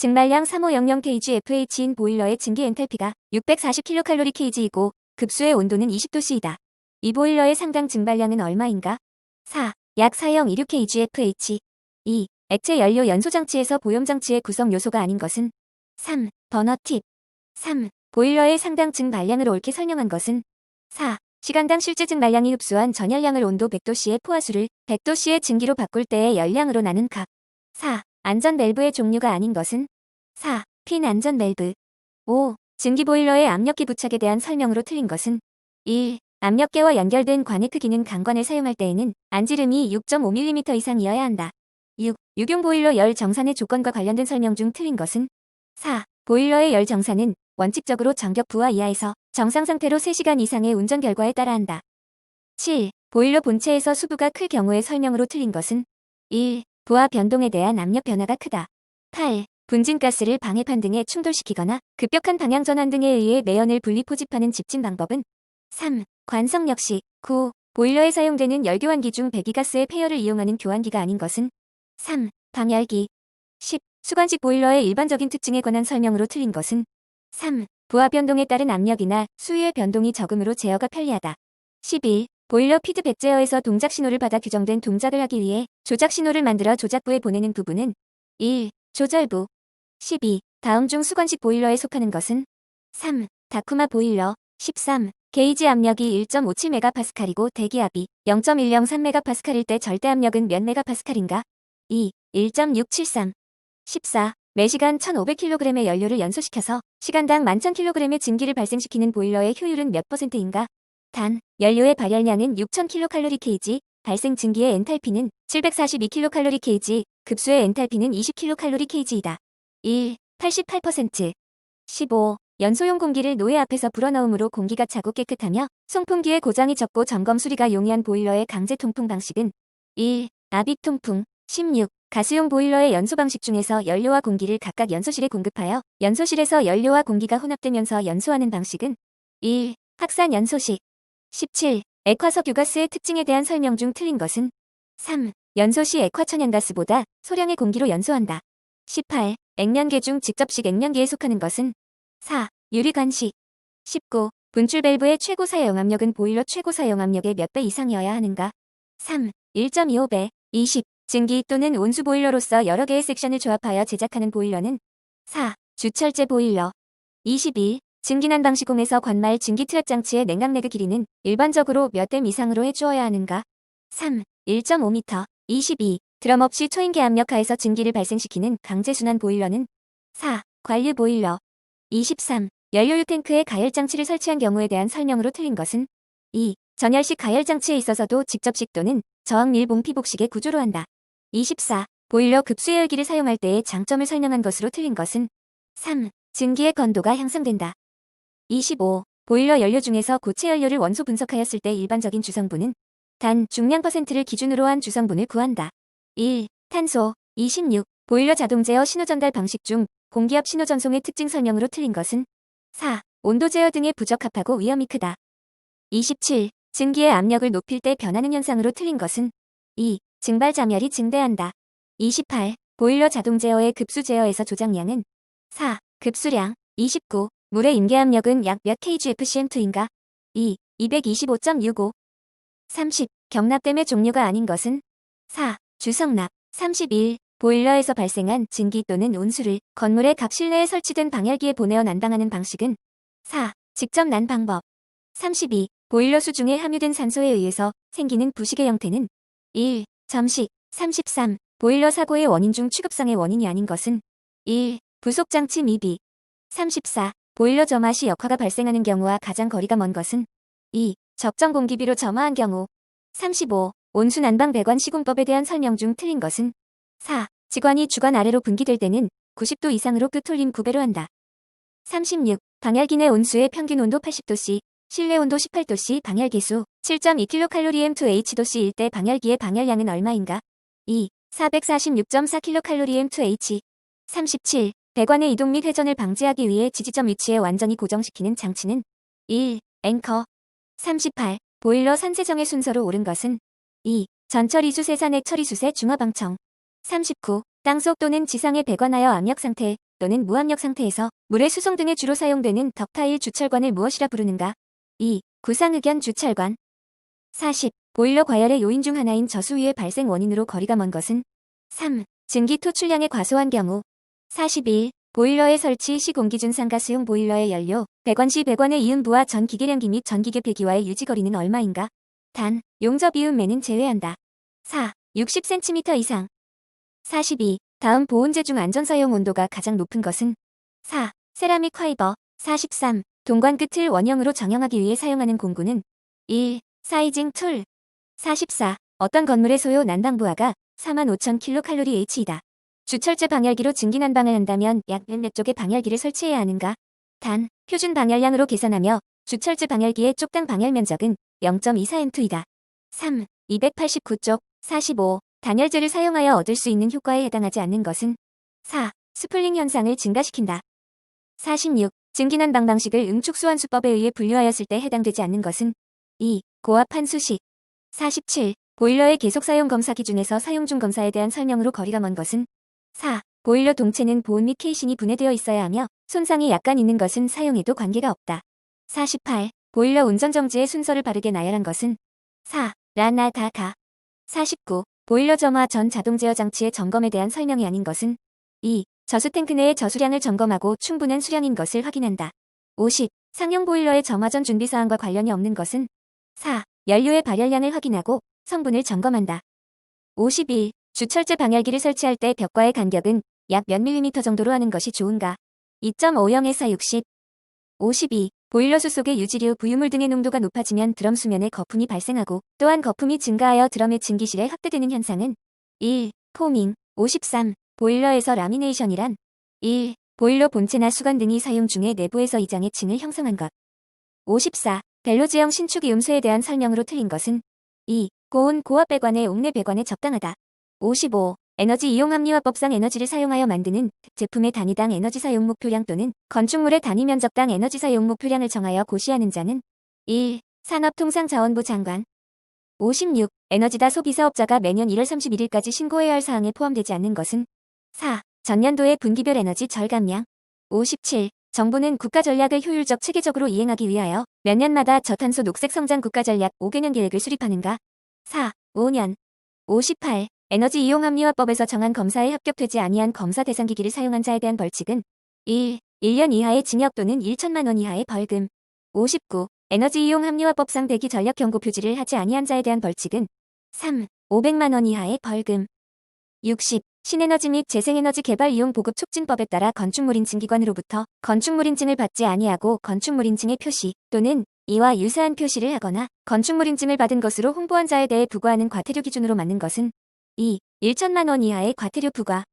증발량 3500kgFH인 보일러의 증기 엔탈피가 640kcal/kg이고 급수의 온도는 20도씨이다. 이 보일러의 상당 증발량은 얼마인가? 4. 약 4026kgFH 2. 액체 연료 연소 장치에서 보염 장치의 구성 요소가 아닌 것은 3. 버너 팁 3. 보일러의 상당 증발량을 옳게 설명한 것은 4. 시간당 실제 증발량이 흡수한 전열량을 온도 100도씨의 포화수를 100도씨의 증기로 바꿀 때의 열량으로 나눈 값 4. 안전 밸브의 종류가 아닌 것은 4. 핀 안전 밸브 5. 증기 보일러의 압력기 부착에 대한 설명으로 틀린 것은 1. 압력계와 연결된 관해크 기능 강관을 사용할 때에는 안지름이 6.5mm 이상이어야 한다. 6. 유경 보일러 열 정산의 조건과 관련된 설명 중 틀린 것은 4. 보일러의 열 정산은 원칙적으로 전격 부하 이하에서 정상 상태로 3시간 이상의 운전 결과에 따라 한다. 7. 보일러 본체에서 수부가 클 경우의 설명으로 틀린 것은 1. 부하 변동에 대한 압력 변화가 크다. 8. 분진가스를 방해판 등에 충돌시키거나 급격한 방향 전환 등에 의해 매연을 분리 포집하는 집진 방법은 3. 관성 역시 9. 보일러에 사용되는 열교환기 중 배기가스의 폐열을 이용하는 교환기가 아닌 것은 3. 방열기 10. 수관식 보일러의 일반적인 특징에 관한 설명으로 틀린 것은 3. 부하 변동에 따른 압력이나 수위의 변동이 적음으로 제어가 편리하다. 11. 보일러 피드 백 제어에서 동작 신호를 받아 규정된 동작을 하기 위해 조작 신호를 만들어 조작부에 보내는 부분은 1. 조절부 12. 다음 중 수관식 보일러에 속하는 것은 3. 다쿠마 보일러 13. 게이지 압력이 1.57메가파스칼이고 대기압이 0.103메가파스칼일 때 절대 압력은 몇 메가파스칼인가? 2. 1.673 14. 매시간 1,500kg의 연료를 연소시켜서 시간당 11,000kg의 증기를 발생시키는 보일러의 효율은 몇 퍼센트인가? 단, 연료의 발열량은 6,000kcal/kg, 발생 증기의 엔탈피는 742kcal/kg, 급수의 엔탈피는 20kcal/kg이다. 1. 88% 15. 연소용 공기를 노해 앞에서 불어넣음으로 공기가 차고 깨끗하며 송풍기의 고장이 적고 점검 수리가 용이한 보일러의 강제 통풍 방식은 1. 압입 통풍 16. 가스용 보일러의 연소 방식 중에서 연료와 공기를 각각 연소실에 공급하여 연소실에서 연료와 공기가 혼합되면서 연소하는 방식은 1. 확산 연소식 17. 액화석 유가스의 특징에 대한 설명 중 틀린 것은 3. 연소 시 액화천연가스보다 소량의 공기로 연소한다. 18. 액면계 중 직접식 액면계에 속하는 것은 4. 유리관식 19. 분출 밸브의 최고 사용 압력은 보일러 최고 사용 압력의 몇 배 이상이어야 하는가? 3. 1.25배 20. 증기 또는 온수 보일러로서 여러 개의 섹션을 조합하여 제작하는 보일러는 4. 주철제 보일러 21. 증기난 방 시공에서 관말 증기 트랩 장치의 냉각내그 길이는 일반적으로 몇 댐 이상으로 해주어야 하는가? 3. 1.5m 22. 드럼 없이 초인계 압력하에서 증기를 발생시키는 강제순환 보일러는 4. 관류 보일러 23. 연료유 탱크에 가열 장치를 설치한 경우에 대한 설명으로 틀린 것은 2. 전열식 가열 장치에 있어서도 직접식 또는 저항밀 봉피복식의 구조로 한다. 24. 보일러 급수열기를 사용할 때의 장점을 설명한 것으로 틀린 것은 3. 증기의 건도가 향상된다. 25. 보일러 연료 중에서 고체 연료를 원소 분석하였을 때 일반적인 주성분은 단 중량 퍼센트를 기준으로 한 주성분을 구한다. 1. 탄소 26. 보일러 자동 제어 신호 전달 방식 중 공기압 신호 전송의 특징 설명으로 틀린 것은 4. 온도 제어 등에 부적합하고 위험이 크다. 27. 증기의 압력을 높일 때 변하는 현상으로 틀린 것은 2. 증발 잠열이 증대한다. 28. 보일러 자동 제어의 급수 제어에서 조작량은 4. 급수량 29. 물의 임계압력은 약 몇 kgfcm2인가? 2. 225.65 30. 경납됨의 종류가 아닌 것은 4. 주성납 31. 보일러에서 발생한 증기 또는 온수를 건물의 각 실내에 설치된 방열기에 보내어 난방하는 방식은 4. 직접 난 방법 32. 보일러 수중에 함유된 산소에 의해서 생기는 부식의 형태는 1. 점식 33. 보일러 사고의 원인 중 취급상의 원인이 아닌 것은 1. 부속장치 미비 34. 보일러 점화 시 역화가 발생하는 경우와 가장 거리가 먼 것은 2. 적정 공기비로 점화한 경우 35. 온수 난방 배관 시공법에 대한 설명 중 틀린 것은 4. 직관이 주관 아래로 분기될 때는 90도 이상으로 끄톨림 9배로 한다. 36. 방열기 내 온수의 평균 온도 80도씨, 실내 온도 18도씨 방열기수 7.2kcalm/h도씨일 때 방열기의 방열량은 얼마인가? 2. 446.4kcalm/h 37. 배관의 이동 및 회전을 방지하기 위해 지지점 위치에 완전히 고정시키는 장치는 1. 앵커 38. 보일러 산세정의 순서로 옳은 것은 2. 전처리수 세산액 처리 수세 중화방청 39. 땅속 또는 지상에 배관하여 압력 상태, 또는 무압력 상태에서 물의 수송 등에 주로 사용되는 덕타일 주철관을 무엇이라 부르는가? 2. 구상의견 주철관 40. 보일러 과열의 요인 중 하나인 저수위의 발생 원인으로 거리가 먼 것은 3. 증기 토출량의 과소한 경우 41. 보일러의 설치 시 공기준 상가 수용 보일러의 연료, 배관 시 배관의 이음부와 전기계량기 및 전기계 폐기와의 유지거리는 얼마인가? 단, 용접 이음매는 제외한다. 4. 60cm 이상 42. 다음 보온재 중 안전사용 온도가 가장 높은 것은 4. 세라믹 파이버 43. 동관 끝을 원형으로 정형하기 위해 사용하는 공구는 1. 사이징 툴 44. 어떤 건물의 소요 난방 부하가 45,000kcalh이다. 주철제 방열기로 증기 난방을 한다면 약몇 쪽의 방열기를 설치해야 하는가? 단, 표준 방열량으로 계산하며 주철제 방열기의 쪽당 방열 면적은 0.24m이다. 3. 289쪽 45. 단열재를 사용하여 얻을 수 있는 효과에 해당하지 않는 것은 4. 스플링 현상을 증가시킨다. 46. 증기난방 방식을 응축수환수법에 의해 분류하였을 때 해당되지 않는 것은 2. 고압한 수식 47. 보일러의 계속 사용 검사 기준에서 사용 중 검사에 대한 설명으로 거리가 먼 것은 4. 보일러 동체는 보온 및 케이싱이 분해되어 있어야 하며 손상이 약간 있는 것은 사용에도 관계가 없다. 48. 보일러 운전 정지의 순서를 바르게 나열한 것은 4. 라나 다가 49. 보일러 점화 전 자동 제어 장치의 점검에 대한 설명이 아닌 것은 2. 저수 탱크 내의 저수량을 점검하고 충분한 수량인 것을 확인한다. 50. 상용 보일러의 점화 전 준비 사항과 관련이 없는 것은 4. 연료의 발열량을 확인하고 성분을 점검한다. 51. 주철제 방열기를 설치할 때 벽과의 간격은 약 몇 밀리미터 정도로 하는 것이 좋은가? 2.50에서 60. 52. 보일러 수 속의 유지류, 부유물 등의 농도가 높아지면 드럼 수면에 거품이 발생하고 또한 거품이 증가하여 드럼의 증기실에 확대되는 현상은 1. 포밍 53. 보일러에서 라미네이션이란 1. 보일러 본체나 수건 등이 사용 중에 내부에서 이장의 층을 형성한 것 54. 벨로지형 신축이 음수에 대한 설명으로 틀린 것은 2. 고온 고압 배관의 옥내 배관에 적당하다 55. 에너지 이용 합리화법상 에너지를 사용하여 만드는 제품의 단위당 에너지 사용 목표량 또는 건축물의 단위 면적당 에너지 사용 목표량을 정하여 고시하는 자는 1. 산업통상자원부 장관 56. 에너지다 소비사업자가 매년 1월 31일까지 신고해야 할 사항에 포함되지 않는 것은 4. 전년도의 분기별 에너지 절감량 57. 정부는 국가 전략을 효율적 체계적으로 이행하기 위하여 몇 년마다 저탄소 녹색 성장 국가 전략 5개년 계획을 수립하는가? 4. 5년 58. 에너지 이용 합리화법에서 정한 검사에 합격되지 아니한 검사 대상 기기를 사용한 자에 대한 벌칙은 1. 1년 이하의 징역 또는 1천만 원 이하의 벌금 59. 에너지 이용 합리화법상 대기 전략 경고 표지를 하지 아니한 자에 대한 벌칙은 3. 500만 원 이하의 벌금 60. 신에너지 및 재생에너지 개발 이용 보급 촉진법에 따라 건축물 인증 기관으로부터 건축물 인증을 받지 아니하고 건축물 인증의 표시 또는 이와 유사한 표시를 하거나 건축물 인증을 받은 것으로 홍보한 자에 대해 부과하는 과태료 기준으로 맞는 것은 2. 1천만 원 이하의 과태료 부과